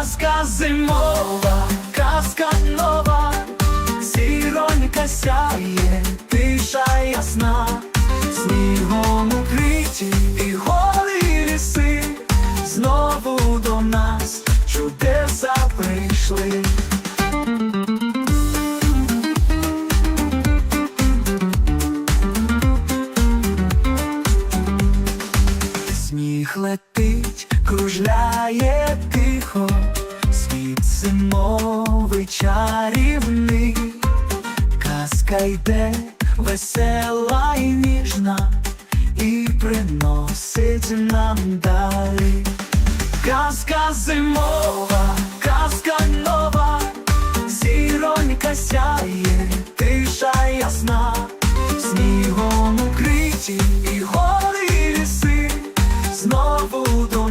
Казка зимова, казка нова, зіронька сяє, тиша ясна, снігом укриті і гори ліси, знову до нас чудеса прийшли. Сніг летить, кружляє чарівний, казка йде весела і ніжна, і приносить нам далі. Казка зимова, казка нова, зіронька сяє, тиша ясна, снігом укриті і гори ліси, знову до